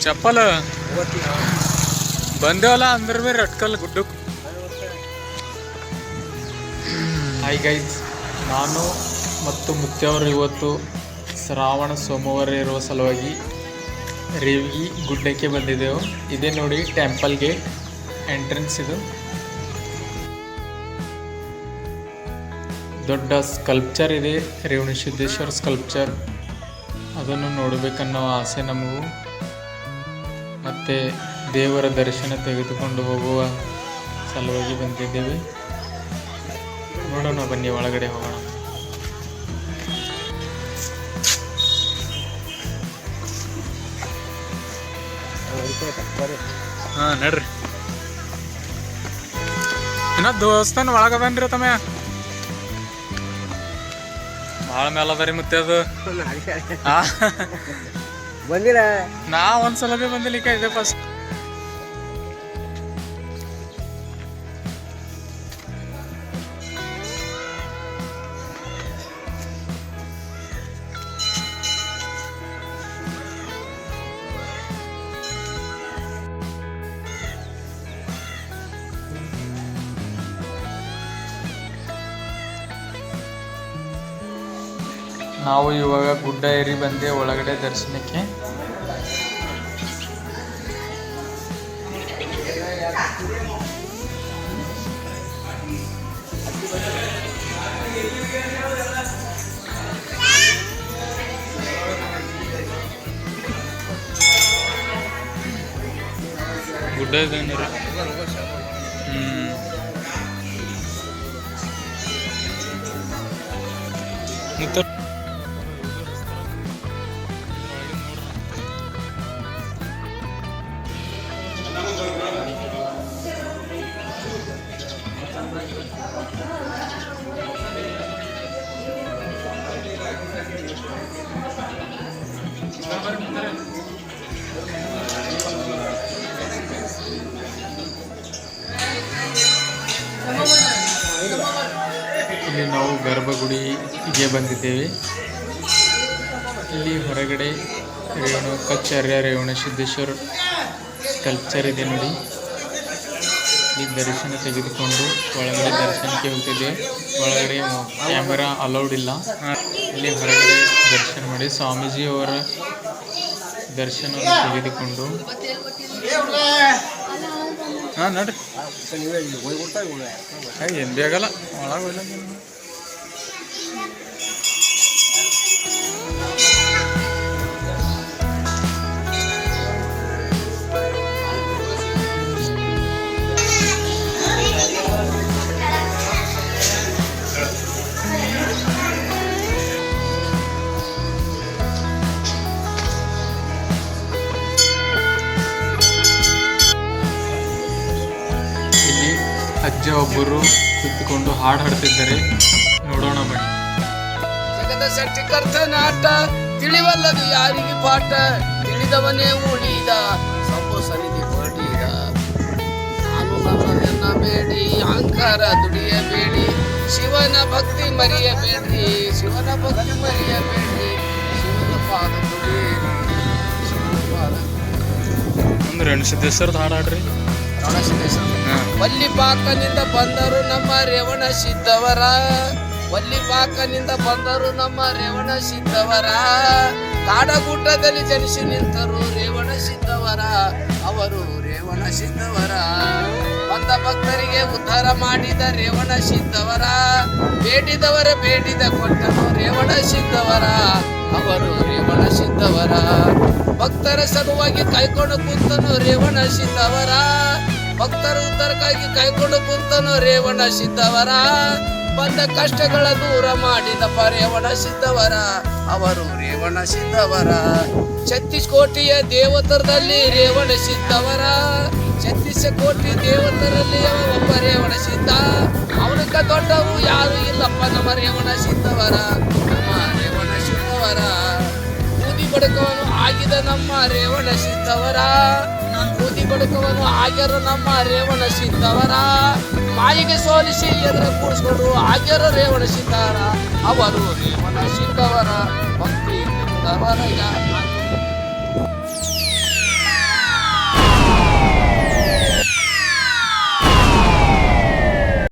ಚಪ್ಪಲ್. ಬಂದೇವಲ್ಲ ಅಂದ್ರೆ ರಟ್ಕಲ್ ಗುಡ್ಡಕ್ಕೆ hi guys ನಾನು ಮತ್ತು ಮುಖ್ಯವರು ಇವತ್ತು ಶ್ರಾವಣ ಸೋಮವಾರ ಇರುವ ಸಲುವಾಗಿ ರೇವಿ ಗುಡ್ಡಕ್ಕೆ ಬಂದಿದ್ದೆವು. ಇದೇ ನೋಡಿ ಟೆಂಪಲ್ ಗೇಟ್ ಎಂಟ್ರೆನ್ಸ್ ಇದು. ದೊಡ್ಡ ಸ್ಕಲ್ಪ್ಚರ್ ಇದೆ ರೇವಣಸಿದ್ದೇಶ್ವರ ಸ್ಕಲ್ಪ್ಚರ್ ಅದನ್ನು ನೋಡಬೇಕನ್ನೋ ಆಸೆ ನಮಗೂ. ಮತ್ತು ದೇವರ ದರ್ಶನ ತೆಗೆದುಕೊಂಡು ಹೋಗುವ ಸಲುವಾಗಿ ಬಂದಿದ್ದೇವೆ. ನೋಡೋಣ, ಬನ್ನಿ, ಒಳಗಡೆ ಹೋಗೋಣ. ಹಾಂ, ನಡ್ರಿ. ಏನ ದೋಸ್ತನ ಒಳಗದನ್ರಿ ತಮ್ಮ? ಭಾಳ ಮೇಲೆ ಅದ. ರೀ ಮತ್ತೆ ಅದು ಬಂದಿಲ್ಲ ನಾ ಒಂದ್ಸಲ ಭೀ ಬಂದಿಲ್ಲ ಈಗ ಇದೆ ಫಸ್ಟ್ ನಾವು ಇವಾಗ ಗುಡ್ಡ ಏರಿ ಬಂದೆ ಒಳಗಡೆ ದರ್ಶನಕ್ಕೆ. ಗುಡ್ಡ ಇದೆ ಅಂದ್ರೆ ಇಲ್ಲಿ ನಾವು ಗರ್ಭಗುಡಿಗೆ ಬಂದಿದ್ದೇವೆ. ಇಲ್ಲಿ ಹೊರಗಡೆ ರೇವಣ ಕಚ್ಚಾರ್ಯ ರೇವಣ ಸಿದ್ದೇಶ್ವರ ಸ್ಕಲ್ಪ್ಚರ್ ಇದೆ ನೋಡಿ. ಇಲ್ಲಿ ದರ್ಶನ ತೆಗೆದುಕೊಂಡು ಒಳಗಡೆ ದರ್ಶನಕ್ಕೆ ಹೋಗ್ತಿದ್ದೆ ಒಳಗಡೆ ಕ್ಯಾಮೆರಾ ಅಲೌಡ್ ಇಲ್ಲ. ಇಲ್ಲಿ ಹೊರಗಡೆ ದರ್ಶನ ಮಾಡಿ ಸ್ವಾಮೀಜಿ ಅವರ ದರ್ಶನವನ್ನು ತೆಗೆದುಕೊಂಡು. ಹಾಂ, ನೋಡ್ರಿ. ಏನು ಬೇಗಲ್ಲ. ಒಳಗೆ ಒಬ್ಬರು ಕುತ್ಕೊಂಡು ಹಾಡು ಹಾಡ್ತಿದ್ದಾರೆ. ನೋಡೋಣ ಬನ್ನಿ. ಜಗದ ಸೃಷ್ಟಿ ಕರ್ತನಾಟ ತಿಳಿವಲ್ಲದು ಯಾರಿಗೆ ಪಾಠ? ತಿಳಿದವನೇ ಉಳಿದ ಸಂಭು ಸನ್ನಿಧಿ ಹೊರಟಿದ ನಾನು ನನ್ನದನ್ನ ಬೇಡಿ ಅಹಂಕಾರ ದುಡಿಯಬೇಡಿ. ಶಿವನ ಭಕ್ತಿ ಮರೆಯಬೇಡಿ ಶಿವನ ಭಕ್ತಿ ಮರೆಯಬೇಡಿ. ಶಿವನ ಪಾದ ದುಡಿಯಿರಿ ಶಿವನ ಪಾದ ಒಂದು ರೆಣಸಿದ್ದೇಶ್ವರದ ಹಾಡು ವಲ್ಲಿಪಾಕನಿಂದ ಬಂದರು ನಮ್ಮ ರೇವಣ ಸಿದ್ದವರ. ವಲ್ಲಿಪಾಕನಿಂದ ಬಂದರು ನಮ್ಮ ರೇವಣ ಸಿದ್ದವರ. ಕಾಡಗುಡ್ಡದಲ್ಲಿ ಜನಿಸಿ ನಿಂತರು ರೇವಣ ಸಿದ್ದವರ. ಅವರು ರೇವಣ ಸಿದ್ದವರ. ಬಂದ ಭಕ್ತರಿಗೆ ಉದ್ಧಾರ ಮಾಡಿದ ರೇವಣ ಸಿದ್ದವರ. ಬೇಡಿದವರ ಬೇಡಿದ ಕೊಟ್ಟನು ರೇವಣ ಸಿದ್ದವರ. ಅವರು ರೇವಣ ಸಿದ್ದವರ. ಭಕ್ತರ ಸಲುವಾಗಿ ಕೈಕೊಂಡು ಕೂತನು ರೇವಣ ಸಿದ್ದವರ. ಭಕ್ತರ ಉದ್ಧಾರಕ್ಕಾಗಿ ಕೈಕೊಂಡು ಕುಂತನು ರೇವಣ ಸಿದ್ದವರ. ಬಂದ ಕಷ್ಟಗಳ ದೂರ ಮಾಡಿದಪ್ಪ ರೇವಣ ಸಿದ್ದವರ. ಅವರು ರೇವಣ ಸಿದ್ದವರ. ಛತ್ತೀಸ್ ಕೋಟಿಯ ದೇವತರದಲ್ಲಿ ರೇವಣ ಸಿದ್ದವರ. ಛತ್ತೀಸ ಕೋಟಿ ದೇವತರಲ್ಲಿ ಒಬ್ಬ ರೇವಣ ಸಿದ್ಧ. ಅವನಕ್ಕ ದೊಡ್ಡವರು ಯಾರು ಇಲ್ಲಪ್ಪ, ನಮ್ಮ ರೇವಣ ಸಿದ್ದವರ. ನಮ್ಮ ರೇವಣ ಸಿದ್ದವರ. ಬೂದಿ ಬಡಕವನು ಆಗಿದ ನಮ್ಮ ರೇವಣ ಸಿದ್ದವರ. ಬೂದಿ ಬಡಕವನ್ನು ಆಗ್ಯಾರ ನಮ್ಮ ರೇವಣ ಸಿದ್ದವರ ಮಾಯಿಗೆ ಸೋಲಿಸಿ ಎದುರ ಕೂಡಿಸ್ಕೊಂಡು ಆಗ್ಯಾರ ರೇವಣ ಸಿದ್ದವರ ಅವರು ರೇವಣ ಸಿದ್ದವರ ಭಕ್ತಿ ಇದ್ದವರ ಯಾ-